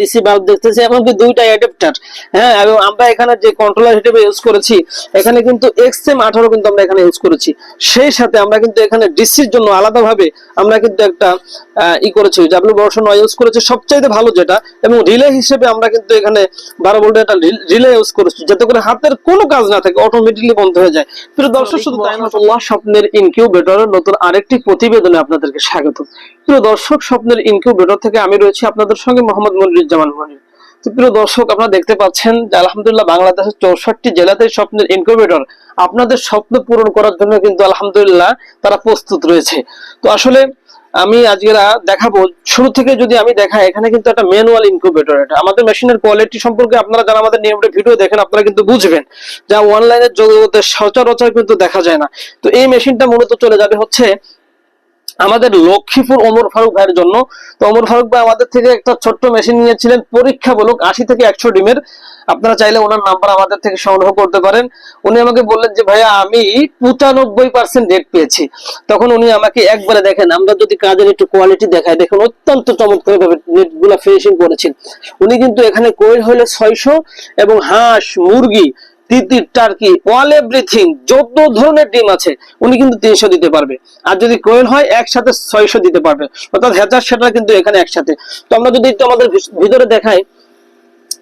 DC bulb দেখতেছি এমনকি দুইটা অ্যাডাপ্টার হ্যাঁ এবং আমরা এখানে যে কন্ট্রোলার হিসেবে ইউজ করেছি এখানে কিন্তু এক্সএম আঠারো কিন্তু আমরা এখানে ইউজ করেছি। সেই সাথে আমরা কিন্তু এখানে ডিসির জন্য আলাদাভাবে আমরা কিন্তু একটা ই করেছি ডাব্লিউ বর্ষণ ইউজ করেছি সবচাইতে ভালো যেটা এবং রিলে হিসেবে আমরা কিন্তু এখানে বারো ভোল্টের একটা রিলে ইউজ করেছি যাতে করে হাতের কোনো কাজ না থাকে অটোমেটিকলি বন্ধ হয়ে যায়। প্রিয় দর্শক শুধু তাই না স্বপ্নের ইনকিউবেটরের নতুন আরেকটি প্রতিবেদনে আপনাদেরকে স্বাগত প্রিয় দর্শক স্বপ্নের ইনকিউবেটর থেকে আমি রয়েছি আপনাদের সঙ্গে মোহাম্মদ মনিরুজ্জামান মনির। তো প্রিয় দর্শক, আপনারা দেখতে পাচ্ছেন যে আলহামদুলিল্লাহ বাংলাদেশের চৌষট্টি জেলাতে স্বপ্নের ইনকিউবেটর আপনাদের স্বপ্ন পূরণ করার জন্য কিন্তু আলহামদুলিল্লাহ তারা প্রস্তুত রয়েছে। তো আসলে আমি আজকে দেখাবো, শুরু থেকে যদি আমি দেখাই, এখানে কিন্তু একটা ম্যানুয়াল ইনকিউবেটর এটা। আমাদের মেশিনের কোয়ালিটি সম্পর্কে আপনারা যারা আমাদের নিয়মিত ভিডিও দেখেন, আপনারা কিন্তু বুঝবেন যা অনলাইনের জগতে সচরাচর কিন্তু দেখা যায় না। তো এই মেশিনটা মূলত চলে যাবে হচ্ছে আমাদের লক্ষ্মীপুর ওমর ফারুক ভাইয়ের জন্য। তো ওমর ফারুক ভাই আমাদের থেকে একটা ছোট্ট মেশিন নিয়েছিলেন পরীক্ষামূলক আশি থেকে একশো ডিমের। আপনারা চাইলে ওনার নাম্বার আমাদের থেকে সংগ্রহ করতে পারেন। উনি আমাকে বললেন যে, ভাইয়া, আমি পঁচানব্বই পার্সেন্ট রেট পেয়েছি। তখন উনি আমাকে একবারে দেখেন, আমরা যদি কাজের একটু কোয়ালিটি দেখাই, দেখুন অত্যন্ত চমৎকার ভাবে নেটগুলা ফিনিশিং করেছেন। উনি কিন্তু এখানে কোয়েল হলে ছয়শো এবং হাঁস, মুরগি তিতির টার্কি অল এভরিথিং যত ধরনের ডিম আছে, উনি কিন্তু তিনশো দিতে পারবে। আর যদি কোয়েল হয়, একসাথে ছয়শো দিতে পারবে। অর্থাৎ হ্যাচার সেটা কিন্তু এখানে একসাথে। তো আমরা যদি একটু আমাদের ভিতরে দেখাই,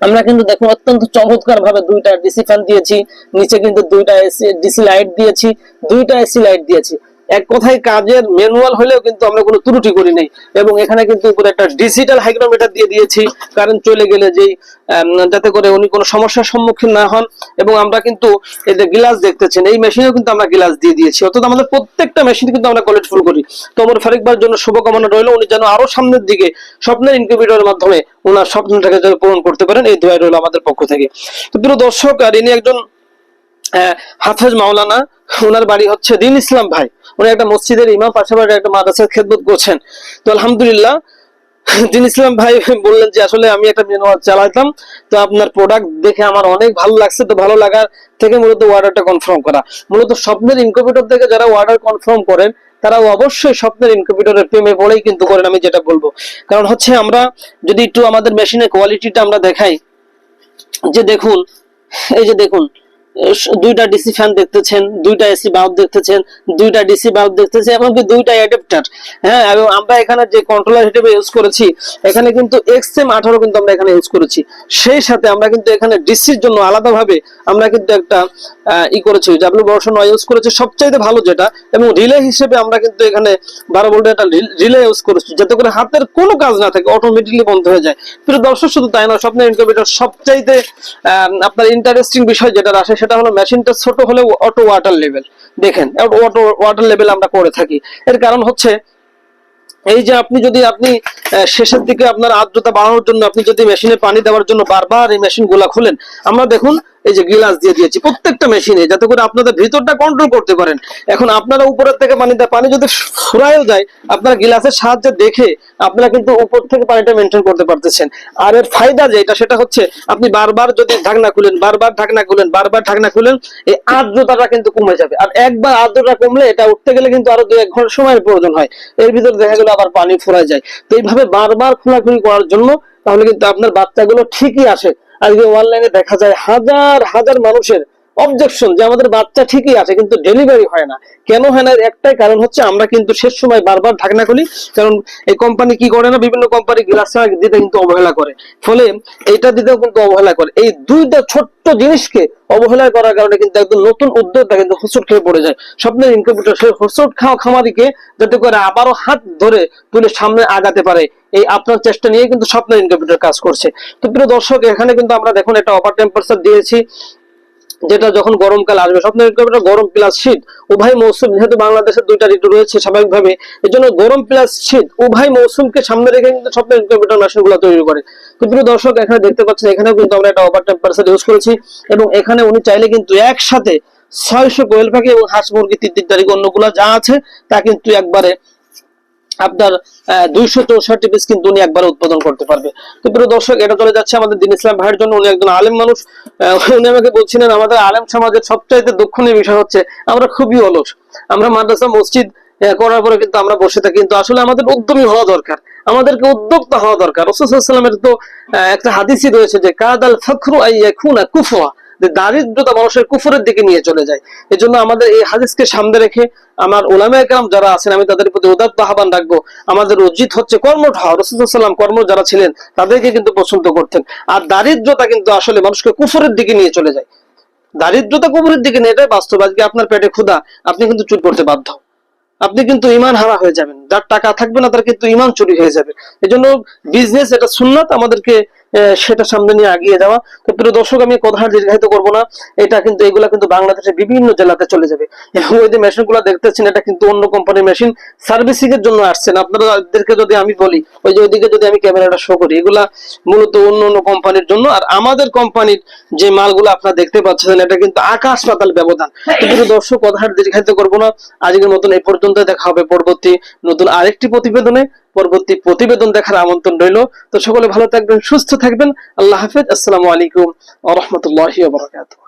আমরা কিন্তু দেখুন অত্যন্ত চমৎকার ভাবে দুইটা ডিসি ফ্যান দিয়েছি, নিচে কিন্তু দুইটা এসি ডিসি লাইট দিয়েছি, দুইটা এসি লাইট দিয়েছি। এক কথায় কাজের ম্যানুয়াল হলেও কিন্তু আমরা কোনো ত্রুটি করি নাই। এবং এখানে কিন্তু উপরে একটা ডিজিটাল হাইগ্রোমিটার দিয়ে দিয়েছি। কারেন্ট চলে গেলে যেই যাতে করে উনি কোনো সমস্যার সম্মুখীন না হন। এবং আমরা কিন্তু এই যে গ্লাস দেখতেছেন। এই মেশিনেও কিন্তু আমরা গ্লাস দিয়ে দিয়েছি। অর্থাৎ আমাদের প্রত্যেকটা মেশিন কিন্তু আমরা কোয়ালিটিফুল করি। তো আমার ফারিকবার জন্য শুভকামনা রইল। উনি যেন আরও সামনের দিকে স্বপ্নের ইনকিউবেটরের মাধ্যমে ওনার স্বপ্নটাকে যেন পূরণ করতে পারেন, এই দোয়া রইল আমাদের পক্ষ থেকে। তো প্রিয় দর্শক, আর ইনি একজন হাফেজ মাওলানা ওনার বাড়ি হচ্ছে দিন ইসলাম ভাই। উনি একটা মসজিদের ইমাম, পাশাপাশি একটা মাদ্রাসার খেদমত করছেন। তো আলহামদুলিল্লাহ, দিন ইসলাম ভাই বললেন যে, আসলে আমি একটা ম্যানুয়াল চালাইতাম। তো আপনার প্রোডাক্ট দেখে আমার অনেক ভালো লাগছে। তো ভালো লাগার থেকে মূলত অর্ডারটা কনফার্ম করা। মূলত স্বপ্নের ইনকিউবেটর থেকে যারা অর্ডার কনফার্ম করেন, তারা অবশ্যই স্বপ্নের ইনকিউবেটরের প্রেমে পড়েই কিন্তু করেন, আমি যেটা বলব। কারণ হচ্ছে আমরা যদি একটু আমাদের মেশিনের কোয়ালিটিটা আমরা দেখাই, যে দেখুন, এই যে দেখুন দুইটা ডিসি ফ্যান দেখতেছেন, দুইটা এসি বাল্ব দেখতেছেন, দুইটা ডিসি বাল্ব দেখতেছেন, এমনকি দুইটা অ্যাডাপ্টার হ্যাঁ এবং আমরা এখানে যে কন্ট্রোলার হিসেবে ইউজ করেছি, এখানে কিন্তু এক্সএম আঠারো কিন্তু আমরা এখানে ইউজ করেছি। সেই সাথে আমরা কিন্তু এখানে ডিসির জন্য আলাদাভাবে আমরা কিন্তু একটা ই করেছি ডাব্লিউ বর্ষণ ইউজ করেছি সবচাইতে ভালো যেটা, এবং রিলে হিসেবে আমরা কিন্তু এখানে বারো ভোল্টের একটা রিলে ইউজ করেছি, যাতে করে হাতের কোনো কাজ না থাকে অটোমেটিকলি বন্ধ হয়ে যায়। প্রিয় দর্শক, শুধু তাই না স্বপ্নের ইনকিউবেটর সবচাইতে আপনার ইন্টারেস্টিং বিষয় যেটা আসে সেটা হলো মেশিনটা ছোট হলে অটো ওয়াটার লেভেল দেখেন অটো ওয়াটার লেভেল আমরা করে থাকি। এর কারণ হচ্ছে, এই যে আপনি যদি আপনি শেষের দিকে আপনার আর্দ্রতা বাড়ানোর জন্য আপনি যদি মেশিনে পানি দেওয়ার জন্য বারবার এই মেশিনগুলা খুলেন, আমরা দেখুন এই যে গিলাস দিয়ে দিয়েছি, প্রত্যেকটা মেশিনে যাতে করে আপনাদের ভিতরটা কন্ট্রোল করতে পারেন। এখন আপনারা উপরের থেকে পানি পানি যদি ফুরায়ও যায়, আপনারা গিলাসের সাহায্যে দেখে আপনারা কিন্তু উপর থেকে পানিটা মেনটেন করতে পারতেছেন। আর এর ফায়দা যেটা সেটা হচ্ছে আপনি বারবার যদি ঢাকনা খুলেন, বারবার ঢাকনা খুলেন, বারবার ঢাকনা খুলেন, এই আর্দ্রতাটা কিন্তু কমে যাবে। আর একবার আর্দ্রতা কমলে এটা উঠতে গেলে কিন্তু আরও দু এক ঘণ্টা সময়ের প্রয়োজন হয়। এর ভিতরে দেখা গেল আবার পানি ফুরায় যায়। তো এইভাবে বারবার খোলাখুলি করার জন্য তাহলে কিন্তু আপনার বাচ্চাগুলো ঠিকই আসে। আজকে অনলাইনে দেখা যায় হাজার হাজার মানুষের অবজেকশন যে আমাদের বাচ্চা ঠিকই আছে, কিন্তু ডেলিভারি হয় না। কেন হয় না? একটাই কারণ হচ্ছে আমরা কিন্তু শেষ সময় বারবার ঢাকনা খুলি, কারণ এই কোম্পানি কি করে না? বিভিন্ন কোম্পানি গ্লাস দিতে কিন্তু অবহেলা করে। ফলে এটা দিতেও কিন্তু অবহেলা করে। এই দুইটা ছোট্ট জিনিসকে অবহেলা করার কারণে কিন্তু একদম নতুন উদ্যোগটা কিন্তু হোসট খেয়ে পড়ে যায়। স্বপ্নের ইনকিউবেটর সেই হোসট খাওয়া খামারিকে যাতে করে আবারও হাত ধরে তুলে সামনে আগাতে পারে, এই আপনার চেষ্টা নিয়ে কিন্তু স্বপ্নের ইনকিউবেটর কাজ করছে। তো প্রিয় দর্শক, এখানে কিন্তু আমরা দেখুন একটা অপার টেম্পারেচার দিয়েছি। যেটা যখন গরমকাল আসবে, স্বপ্ন ইনকিউবেটর গরম প্লাস শীত। উভয় মৌসুম যেহেতু বাংলাদেশের দুইটা ঋতু রয়েছে স্বাভাবিকভাবে এই জন্য গরম প্লাস শীত উভয় মৌসুমকে সামনে রেখে কিন্তু স্বপ্ন ইনকিউবেটর মেশিনগুলো তৈরি করে। তো প্রিয় দর্শক, এখানে দেখতে পাচ্ছেন, এখানেও কিন্তু আমরা একটা ওভার টেম্পারেচার ইউজ করেছি এবং এখানে উনি চাইলে কিন্তু একসাথে ছয়শো কোয়েল পাখি এবং হাঁস মুরগি তিন তারিখ অন্যগুলা যা আছে তা কিন্তু একবারে আপনার দুইশো চৌষট্টি পিস কিন্তু উনি একবারে উৎপাদন করতে পারবে। তো প্রিয় দর্শক, এটা চলে যাচ্ছে আমাদের দিন ইসলাম ভাইয়ের জন্য। উনি একজন আলেম মানুষ। উনি আমাকে বলছিলেন, আমাদের আলেম সমাজের সবচাইতে দুঃখনীয় বিষয় হচ্ছে, আমরা খুবই অলস। আমরা মাদ্রাসা, মসজিদ করার পরে কিন্তু আমরা বসে থাকি। কিন্তু আসলে আমাদের উদ্যমী হওয়া দরকার। আমাদেরকে উদ্যোক্তা হওয়া দরকার। রসুলামের তো একটা হাদিসই রয়েছে যে, কাদাল ফখরু আইয়াকুনা কুফুয়া। যে দারিদ্রতা মানুষের কুফরের দিকে নিয়ে চলে যায়। এজন্য আমাদের এই হাদিসকে সামনে রেখে আমার ওলামা একরাম যারা আছেন, আমি তাদের প্রতি উদাত্ত আহ্বান রাখব। আমাদের উচিত হচ্ছে কর্মঠ হওয়া। কর্ম যারা ছিলেন, তাদেরকে কিন্তু পছন্দ করতেন। আর দারিদ্রতা কিন্তু আসলে মানুষকে কুফরের দিকে নিয়ে চলে যায়। দারিদ্রতা কুফরের দিকে নিয়ে এটাই বাস্তব। আজকে আপনার পেটে ক্ষুধা, আপনি কিন্তু চুপ করতে বাধ্য। আপনি কিন্তু ইমান হারা হয়ে যাবেন। যার টাকা থাকবে না, তার কিন্তু ইমান চুরি হয়ে যাবে। এজন্য বিজনেস এটা সুন্নাত আমাদেরকে সেটা সামনে নিয়ে এগিয়ে যাওয়া। তো প্রিয় দর্শক, আমি কথা দীর্ঘায়িত করব না। এটা কিন্তু, এগুলা কিন্তু বাংলাদেশের বিভিন্ন জেলাতে চলে যাবে। এবং ওই যে মেশিনগুলা দেখতেছেন, এটা কিন্তু অন্য কোম্পানির মেশিন। সার্ভিসিং এর জন্য আসছেন। আপনাদেরকে যদি আমি বলি, ওই যে ওইদিকে যদি আমি ক্যামেরাটা শো করি, এগুলা মূলত অন্য অন্য কোম্পানির জন্য। আর আমাদের কোম্পানির যে মালগুলো আপনারা দেখতে পাচ্ছেন, এটা কিন্তু আকাশ পাতাল ব্যবধান। তো প্রিয় দর্শক, কথা দীর্ঘায়িত করব না। আজকের মতন এই পর্যন্ত দেখা হবে পরবর্তী নতুন আরেকটি প্রতিবেদনে। পরবর্তী প্রতিবেদন দেখার আমন্ত্রণ রইল। তো সকলে ভালো থাকবেন, সুস্থ থাকবেন। আল্লাহ হাফেজ। আসসালামু আলাইকুম রহমতুল্লাহ বারাকাতুহু।